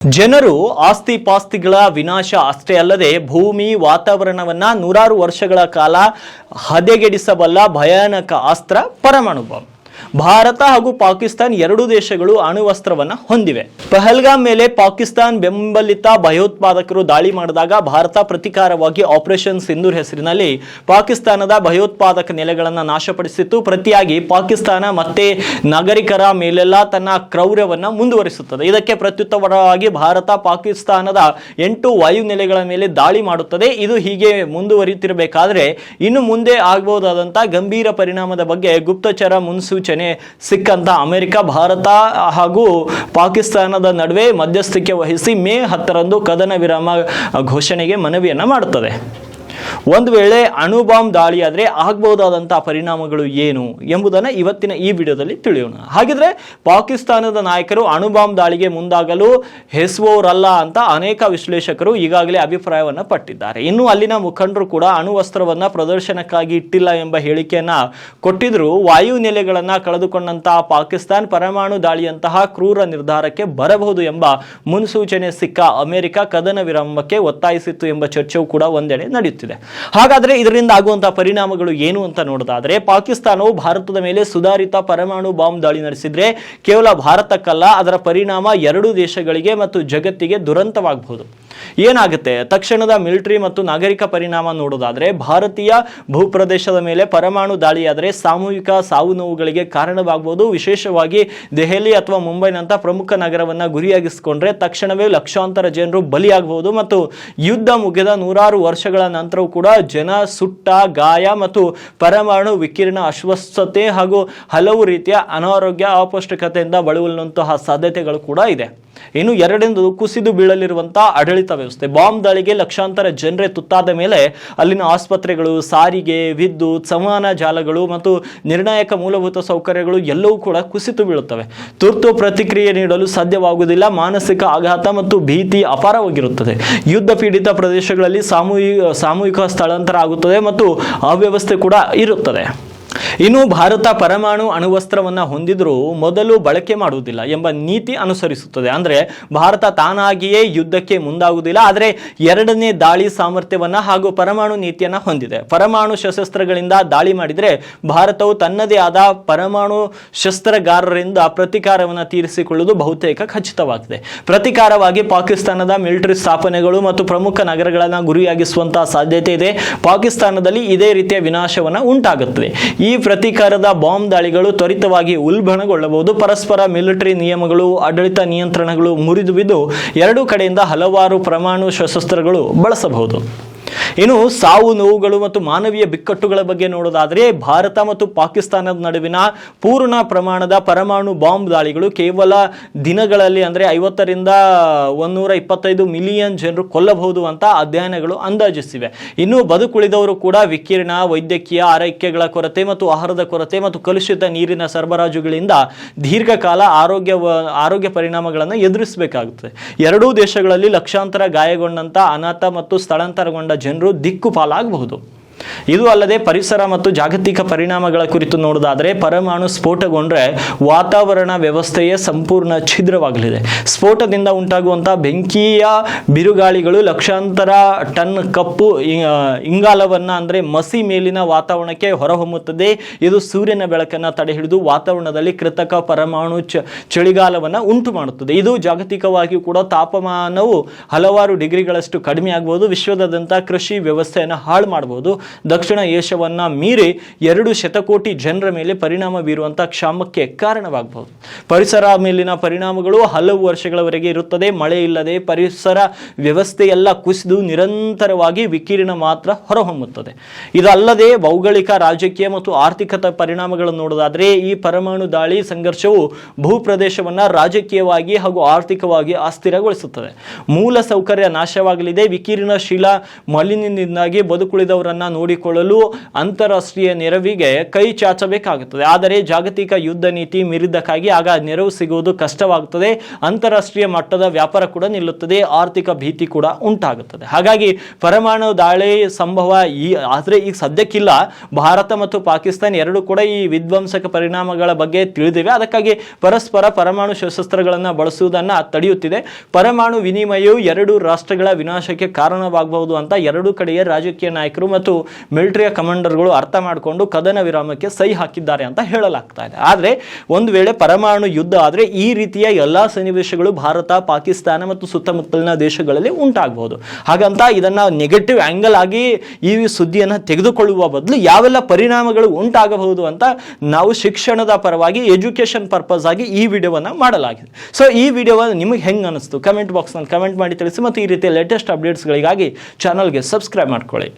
ಜನರು ಆಸ್ತಿ ಪಾಸ್ತಿಗಳ ವಿನಾಶ ಅಷ್ಟೇ ಅಲ್ಲದೆ ಭೂಮಿ, ವಾತಾವರಣವನ್ನ ನೂರಾರು ವರ್ಷಗಳ ಕಾಲ ಹದೆಗೆಡಿಸಬಲ್ಲ ಭಯಾನಕ ಅಸ್ತ್ರ ಪರಮಾಣು ಬಾಂಬ್. ಭಾರತ ಹಾಗೂ ಪಾಕಿಸ್ತಾನ್ ಎರಡೂ ದೇಶಗಳು ಅಣುವಸ್ತ್ರವನ್ನ ಹೊಂದಿವೆ. ಪಹಲ್ಗಾಮ್ ಮೇಲೆ ಪಾಕಿಸ್ತಾನ್ ಬೆಂಬಲಿತ ಭಯೋತ್ಪಾದಕರು ದಾಳಿ ಮಾಡಿದಾಗ ಭಾರತ ಪ್ರತಿಕಾರವಾಗಿ ಆಪರೇಷನ್ ಸಿಂಧೂರ್ ಹೆಸರಿನಲ್ಲಿ ಪಾಕಿಸ್ತಾನದ ಭಯೋತ್ಪಾದಕ ನೆಲೆಗಳನ್ನು ನಾಶಪಡಿಸಿತ್ತು. ಪ್ರತಿಯಾಗಿ ಪಾಕಿಸ್ತಾನ ಮತ್ತೆ ನಾಗರಿಕರ ಮೇಲೆಲ್ಲ ತನ್ನ ಕ್ರೌರ್ಯವನ್ನ ಮುಂದುವರಿಸುತ್ತದೆ. ಇದಕ್ಕೆ ಪ್ರತ್ಯುತ್ತರವಾಗಿ ಭಾರತ ಪಾಕಿಸ್ತಾನದ ಎಂಟು ವಾಯು ನೆಲೆಗಳ ಮೇಲೆ ದಾಳಿ ಮಾಡುತ್ತದೆ. ಇದು ಹೀಗೆ ಮುಂದುವರಿಯುತ್ತಿರಬೇಕಾದ್ರೆ ಇನ್ನು ಮುಂದೆ ಆಗಬಹುದಾದಂತಹ ಗಂಭೀರ ಪರಿಣಾಮದ ಬಗ್ಗೆ ಗುಪ್ತಚರ ಮುನ್ಸೂಚನೆ ಸಿಕ್ಕಂತ ಅಮೆರಿಕ, ಭಾರತ ಹಾಗೂ ಪಾಕಿಸ್ತಾನದ ನಡುವೆ ಮಧ್ಯಸ್ಥಿಕೆ ವಹಿಸಿ ಮೇ ಹತ್ತರಂದು ಕದನ ವಿರಾಮ ಘೋಷಣೆಗೆ ಮನವಿಯನ್ನು ಮಾಡುತ್ತದೆ. ಒಂದು ವೇಳೆ ಅಣು ಬಾಂಬ್ ದಾಳಿಯಾದರೆ ಆಗಬಹುದಾದಂಥ ಪರಿಣಾಮಗಳು ಏನು ಎಂಬುದನ್ನು ಇವತ್ತಿನ ಈ ವಿಡಿಯೋದಲ್ಲಿ ತಿಳಿಯೋಣ. ಹಾಗಿದ್ರೆ ಪಾಕಿಸ್ತಾನದ ನಾಯಕರು ಅಣು ಬಾಂಬ್ ದಾಳಿಗೆ ಮುಂದಾಗಲು ಹೆಸುವವರಲ್ಲ ಅಂತ ಅನೇಕ ವಿಶ್ಲೇಷಕರು ಈಗಾಗಲೇ ಅಭಿಪ್ರಾಯವನ್ನು ಪಟ್ಟಿದ್ದಾರೆ. ಇನ್ನು ಅಲ್ಲಿನ ಮುಖಂಡರು ಕೂಡ ಅಣುವಸ್ತ್ರವನ್ನ ಪ್ರದರ್ಶನಕ್ಕಾಗಿ ಇಟ್ಟಿಲ್ಲ ಎಂಬ ಹೇಳಿಕೆಯನ್ನು ಕೊಟ್ಟಿದ್ರು. ವಾಯು ನೆಲೆಗಳನ್ನ ಕಳೆದುಕೊಂಡಂತಹ ಪಾಕಿಸ್ತಾನ್ ಪರಮಾಣು ದಾಳಿಯಂತಹ ಕ್ರೂರ ನಿರ್ಧಾರಕ್ಕೆ ಬರಬಹುದು ಎಂಬ ಮುನ್ಸೂಚನೆ ಸಿಕ್ಕ ಅಮೆರಿಕ ಕದನ ವಿರಾಮಕ್ಕೆ ಒತ್ತಾಯಿಸಿತ್ತು ಎಂಬ ಚರ್ಚೆಯೂ ಕೂಡ ಒಂದೆಡೆ ನಡೆಯುತ್ತಿದೆ. ಹಾಗಾದ್ರೆ ಇದರಿಂದ ಆಗುವಂತಹ ಪರಿಣಾಮಗಳು ಏನು ಅಂತ ನೋಡೋದಾದ್ರೆ ಪಾಕಿಸ್ತಾನವು ಭಾರತದ ಮೇಲೆ ಸುಧಾರಿತ ಪರಮಾಣು ಬಾಂಬ್ ದಾಳಿ ನಡೆಸಿದ್ರೆ ಕೇವಲ ಭಾರತಕ್ಕಲ್ಲ, ಅದರ ಪರಿಣಾಮ ಎರಡೂ ದೇಶಗಳಿಗೆ ಮತ್ತು ಜಗತ್ತಿಗೆ ದುರಂತವಾಗಬಹುದು. ಏನಾಗುತ್ತೆ? ತಕ್ಷಣದ ಮಿಲಿಟರಿ ಮತ್ತು ನಾಗರಿಕ ಪರಿಣಾಮ ನೋಡೋದಾದ್ರೆ, ಭಾರತೀಯ ಭೂಪ್ರದೇಶದ ಮೇಲೆ ಪರಮಾಣು ದಾಳಿಯಾದರೆ ಸಾಮೂಹಿಕ ಸಾವು ನೋವುಗಳಿಗೆ ಕಾರಣವಾಗಬಹುದು ವಿಶೇಷವಾಗಿ ದೆಹಲಿ ಅಥವಾ ಮುಂಬೈನಂಥ ಪ್ರಮುಖ ನಗರವನ್ನು ಗುರಿಯಾಗಿಸಿಕೊಂಡ್ರೆ ತಕ್ಷಣವೇ ಲಕ್ಷಾಂತರ ಜನರು ಬಲಿಯಾಗಬಹುದು ಮತ್ತು ಯುದ್ಧ ಮುಗಿದ ನೂರಾರು ವರ್ಷಗಳ ನಂತರವೂ ಕೂಡ ಜನ ಸುಟ್ಟ, ಗಾಯ ಮತ್ತು ಪರಮಾಣು ವಿಕಿರಣ, ಅಸ್ವಸ್ಥತೆ ಹಾಗೂ ಹಲವು ರೀತಿಯ ಅನಾರೋಗ್ಯ, ಅಪೌಷ್ಟಿಕತೆಯಿಂದ ಬಳುವಂತಹ ಸಾಧ್ಯತೆಗಳು ಕೂಡ ಇದೆ. ಇನ್ನು ಎರಡನೇದು ಕುಸಿದು ಬೀಳಲಿರುವಂತಹ ಆಡಳಿತ ವ್ಯವಸ್ಥೆ. ಬಾಂಬ್ ದಾಳಿಗೆ ಲಕ್ಷಾಂತರ ಜನರೇ ತುತ್ತಾದ ಮೇಲೆ ಅಲ್ಲಿನ ಆಸ್ಪತ್ರೆಗಳು, ಸಾರಿಗೆ, ವಿದ್ಯುತ್, ಸಂವಹನ ಜಾಲಗಳು ಮತ್ತು ನಿರ್ಣಾಯಕ ಮೂಲಭೂತ ಸೌಕರ್ಯಗಳು ಎಲ್ಲವೂ ಕೂಡ ಕುಸಿತು ಬೀಳುತ್ತವೆ. ತುರ್ತು ಪ್ರತಿಕ್ರಿಯೆ ನೀಡಲು ಸಾಧ್ಯವಾಗುವುದಿಲ್ಲ. ಮಾನಸಿಕ ಆಘಾತ ಮತ್ತು ಭೀತಿ ಅಪಾರವಾಗಿರುತ್ತದೆ. ಯುದ್ಧ ಪೀಡಿತ ಪ್ರದೇಶಗಳಲ್ಲಿ ಸಾಮೂಹಿಕ ಸಾಮೂಹಿಕ ಸ್ಥಳಾಂತರ ಆಗುತ್ತದೆ ಮತ್ತು ಅವ್ಯವಸ್ಥೆ ಕೂಡ ಇರುತ್ತದೆ. ಇನ್ನು ಭಾರತ ಪರಮಾಣು ಅಣುವಸ್ತ್ರವನ್ನು ಹೊಂದಿದರೂ ಮೊದಲು ಬಳಕೆ ಮಾಡುವುದಿಲ್ಲ ಎಂಬ ನೀತಿ ಅನುಸರಿಸುತ್ತದೆ. ಅಂದರೆ ಭಾರತ ತಾನಾಗಿಯೇ ಯುದ್ಧಕ್ಕೆ ಮುಂದಾಗುವುದಿಲ್ಲ, ಆದರೆ ಎರಡನೇ ದಾಳಿ ಸಾಮರ್ಥ್ಯವನ್ನು ಹಾಗೂ ಪರಮಾಣು ನೀತಿಯನ್ನು ಹೊಂದಿದೆ. ಪರಮಾಣು ಸಶಸ್ತ್ರಗಳಿಂದ ದಾಳಿ ಮಾಡಿದರೆ ಭಾರತವು ತನ್ನದೇ ಆದ ಪರಮಾಣು ಶಸ್ತ್ರಗಾರರಿಂದ ಪ್ರತಿಕಾರವನ್ನು ತೀರಿಸಿಕೊಳ್ಳುವುದು ಬಹುತೇಕ ಖಚಿತವಾಗಿದೆ. ಪ್ರತಿಕಾರವಾಗಿ ಪಾಕಿಸ್ತಾನದ ಮಿಲಿಟರಿ ಸ್ಥಾಪನೆಗಳು ಮತ್ತು ಪ್ರಮುಖ ನಗರಗಳನ್ನು ಗುರಿಯಾಗಿಸುವಂತಹ ಸಾಧ್ಯತೆ ಇದೆ. ಪಾಕಿಸ್ತಾನದಲ್ಲಿ ಇದೇ ರೀತಿಯ ವಿನಾಶವನ್ನು ಉಂಟಾಗುತ್ತದೆ. ಈ ಪ್ರತೀಕಾರದ ಬಾಂಬ್ ದಾಳಿಗಳು ತ್ವರಿತವಾಗಿ ಉಲ್ಬಣಗೊಳ್ಳಬಹುದು. ಪರಸ್ಪರ ಮಿಲಿಟರಿ ನಿಯಮಗಳು, ಆಡಳಿತ ನಿಯಂತ್ರಣಗಳು ಮುರಿದು ಬಿದ್ದು ಎರಡೂ ಕಡೆಯಿಂದ ಹಲವಾರು ಪರಮಾಣು ಶಸ್ತ್ರಾಸ್ತ್ರಗಳು ಬಳಸಬಹುದು. ಇನ್ನು ಸಾವು ನೋವುಗಳು ಮತ್ತು ಮಾನವೀಯ ಬಿಕ್ಕಟ್ಟುಗಳ ಬಗ್ಗೆ ನೋಡೋದಾದರೆ ಭಾರತ ಮತ್ತು ಪಾಕಿಸ್ತಾನದ ನಡುವಿನ ಪೂರ್ಣ ಪ್ರಮಾಣದ ಪರಮಾಣು ಬಾಂಬ್ ದಾಳಿಗಳು ಕೇವಲ ದಿನಗಳಲ್ಲಿ ಅಂದರೆ ಐವತ್ತರಿಂದ ಒಂದೂರ ಇಪ್ಪತ್ತೈದು ಮಿಲಿಯನ್ ಜನರು ಕೊಲ್ಲಬಹುದು ಅಂತ ಅಧ್ಯಯನಗಳು ಅಂದಾಜಿಸಿವೆ. ಇನ್ನು ಬದುಕುಳಿದವರು ಕೂಡ ವಿಕಿರಣ, ವೈದ್ಯಕೀಯ ಆರೈಕೆಗಳ ಕೊರತೆ ಮತ್ತು ಆಹಾರದ ಕೊರತೆ ಮತ್ತು ಕಲುಷಿತ ನೀರಿನ ಸರಬರಾಜುಗಳಿಂದ ದೀರ್ಘಕಾಲ ಆರೋಗ್ಯ ಆರೋಗ್ಯ ಪರಿಣಾಮಗಳನ್ನು ಎದುರಿಸಬೇಕಾಗುತ್ತದೆ. ಎರಡೂ ದೇಶಗಳಲ್ಲಿ ಲಕ್ಷಾಂತರ ಗಾಯಗೊಂಡಂಥ ಅನಾಥ ಮತ್ತು ಸ್ಥಳಾಂತರಗೊಂಡ ಜನರು ದಿಕ್ಕುಪಾಲಾಗಬಹುದು ಇದು ಅಲ್ಲದೆ ಪರಿಸರ ಮತ್ತು ಜಾಗತಿಕ ಪರಿಣಾಮಗಳ ಕುರಿತು ನೋಡೋದಾದರೆ ಪರಮಾಣು ಸ್ಫೋಟಗೊಂಡ್ರೆ ವಾತಾವರಣ ವ್ಯವಸ್ಥೆಯೇ ಸಂಪೂರ್ಣ ಛಿದ್ರವಾಗಲಿದೆ. ಸ್ಫೋಟದಿಂದ ಉಂಟಾಗುವಂಥ ಬೆಂಕಿಯ ಬಿರುಗಾಳಿಗಳು ಲಕ್ಷಾಂತರ ಟನ್ ಕಪ್ಪು ಇಂಗಾಲವನ್ನು ಅಂದರೆ ಮಸಿ ಮೇಲಿನ ವಾತಾವರಣಕ್ಕೆ ಹೊರಹೊಮ್ಮುತ್ತದೆ. ಇದು ಸೂರ್ಯನ ಬೆಳಕನ್ನು ತಡೆ ಹಿಡಿದು ವಾತಾವರಣದಲ್ಲಿ ಕೃತಕ ಪರಮಾಣು ಚಳಿಗಾಲವನ್ನು ಉಂಟು ಮಾಡುತ್ತದೆ. ಇದು ಜಾಗತಿಕವಾಗಿಯೂ ಕೂಡ ತಾಪಮಾನವು ಹಲವಾರು ಡಿಗ್ರಿಗಳಷ್ಟು ಕಡಿಮೆ ಆಗ್ಬೋದು. ವಿಶ್ವದಾದ್ಯಂತ ಕೃಷಿ ವ್ಯವಸ್ಥೆಯನ್ನು ಹಾಳು ಮಾಡಬಹುದು ದಕ್ಷಿಣ ಏಷ್ಯಾವನ್ನ ಮೀರಿ ಎರಡು ಶತಕೋಟಿ ಜನರ ಮೇಲೆ ಪರಿಣಾಮ ಬೀರುವಂಥ ಕ್ಷಾಮಕ್ಕೆ ಕಾರಣವಾಗಬಹುದು. ಪರಿಸರ ಮೇಲಿನ ಪರಿಣಾಮಗಳು ಹಲವು ವರ್ಷಗಳವರೆಗೆ ಇರುತ್ತದೆ. ಮಳೆ ಇಲ್ಲದೆ ಪರಿಸರ ವ್ಯವಸ್ಥೆ ಎಲ್ಲ ಕುಸಿದು ನಿರಂತರವಾಗಿ ವಿಕಿರಣ ಮಾತ್ರ ಹೊರಹೊಮ್ಮುತ್ತದೆ. ಇದಲ್ಲದೆ ಭೌಗೋಳಿಕ, ರಾಜಕೀಯ ಮತ್ತು ಆರ್ಥಿಕತೆ ಪರಿಣಾಮಗಳನ್ನು ನೋಡೋದಾದರೆ, ಈ ಪರಮಾಣು ದಾಳಿ ಸಂಘರ್ಷವು ಭೂಪ್ರದೇಶವನ್ನು ರಾಜಕೀಯವಾಗಿ ಹಾಗೂ ಆರ್ಥಿಕವಾಗಿ ಅಸ್ಥಿರಗೊಳಿಸುತ್ತದೆ. ಮೂಲ ಸೌಕರ್ಯ ನಾಶವಾಗಲಿದೆ. ವಿಕಿರಣ ವಿಕಿರಣಶೀಲ ಮಾಲಿನ್ಯದಿಂದಾಗಿ ಬದುಕುಳಿದವರನ್ನು ನೋಡಿಕೊಳ್ಳಲು ಅಂತಾರಾಷ್ಟ್ರೀಯ ನೆರವಿಗೆ ಕೈ ಚಾಚಬೇಕಾಗುತ್ತದೆ. ಆದರೆ ಜಾಗತಿಕ ಯುದ್ಧ ನೀತಿ ಮೀರಿದ್ದಕ್ಕಾಗಿ ಆಗ ನೆರವು ಸಿಗುವುದು ಕಷ್ಟವಾಗುತ್ತದೆ. ಅಂತಾರಾಷ್ಟ್ರೀಯ ಮಟ್ಟದ ವ್ಯಾಪಾರ ಕೂಡ ನಿಲ್ಲುತ್ತದೆ. ಆರ್ಥಿಕ ಭೀತಿ ಕೂಡ ಉಂಟಾಗುತ್ತದೆ. ಹಾಗಾಗಿ ಪರಮಾಣು ದಾಳಿ ಸಂಭವ ಈ, ಆದರೆ ಈಗ ಸದ್ಯಕ್ಕಿಲ್ಲ. ಭಾರತ ಮತ್ತು ಪಾಕಿಸ್ತಾನ ಎರಡೂ ಕೂಡ ಈ ವಿಧ್ವಂಸಕ ಪರಿಣಾಮಗಳ ಬಗ್ಗೆ ತಿಳಿದಿವೆ. ಅದಕ್ಕಾಗಿ ಪರಸ್ಪರ ಪರಮಾಣು ಶಸ್ತ್ರಗಳನ್ನು ಬಳಸುವುದನ್ನು ತಡೆಯುತ್ತಿದೆ. ಪರಮಾಣು ವಿನಿಮಯವು ಎರಡು ರಾಷ್ಟ್ರಗಳ ವಿನಾಶಕ್ಕೆ ಕಾರಣವಾಗಬಹುದು ಅಂತ ಎರಡೂ ಕಡೆಯ ರಾಜಕೀಯ ನಾಯಕರು ಮತ್ತು ಮಿಲಿಟರಿಯ ಕಮಾಂಡರ್ಗಳು ಅರ್ಥ ಮಾಡಿಕೊಂಡು ಕದನ ವಿರಾಮಕ್ಕೆ ಸಹಿ ಹಾಕಿದ್ದಾರೆ ಅಂತ ಹೇಳಲಾಗ್ತಾ ಇದೆ. ಆದರೆ ಒಂದು ವೇಳೆ ಪರಮಾಣು ಯುದ್ಧ ಆದರೆ ಈ ರೀತಿಯ ಎಲ್ಲ ಸನ್ನಿವೇಶಗಳು ಭಾರತ, ಪಾಕಿಸ್ತಾನ ಮತ್ತು ಸುತ್ತಮುತ್ತಲಿನ ದೇಶಗಳಲ್ಲಿ ಉಂಟಾಗಬಹುದು. ಹಾಗಂತ ಇದನ್ನು ನೆಗೆಟಿವ್ ಆ್ಯಂಗಲ್ ಆಗಿ ಈ ಸುದ್ದಿಯನ್ನು ತೆಗೆದುಕೊಳ್ಳುವ ಬದಲು ಯಾವೆಲ್ಲ ಪರಿಣಾಮಗಳು ಉಂಟಾಗಬಹುದು ಅಂತ ನಾವು ಶಿಕ್ಷಣದ ಪರವಾಗಿ ಎಜುಕೇಷನ್ ಪರ್ಪಸ್ ಆಗಿ ಈ ವಿಡಿಯೋವನ್ನು ಮಾಡಲಾಗಿದೆ. ಸೊ ಈ ವಿಡಿಯೋ ನಿಮಗೆ ಹೆಂಗೆ ಅನಿಸ್ತು? ಕಮೆಂಟ್ ಬಾಕ್ಸ್ನಲ್ಲಿ ಕಮೆಂಟ್ ಮಾಡಿ ತಿಳಿಸಿ ಮತ್ತು ಈ ರೀತಿಯ ಲೇಟೆಸ್ಟ್ ಅಪ್ಡೇಟ್ಸ್ಗಳಿಗಾಗಿ ಚಾನಲ್ಗೆ ಸಬ್ಸ್ಕ್ರೈಬ್ ಮಾಡ್ಕೊಳ್ಳಿ.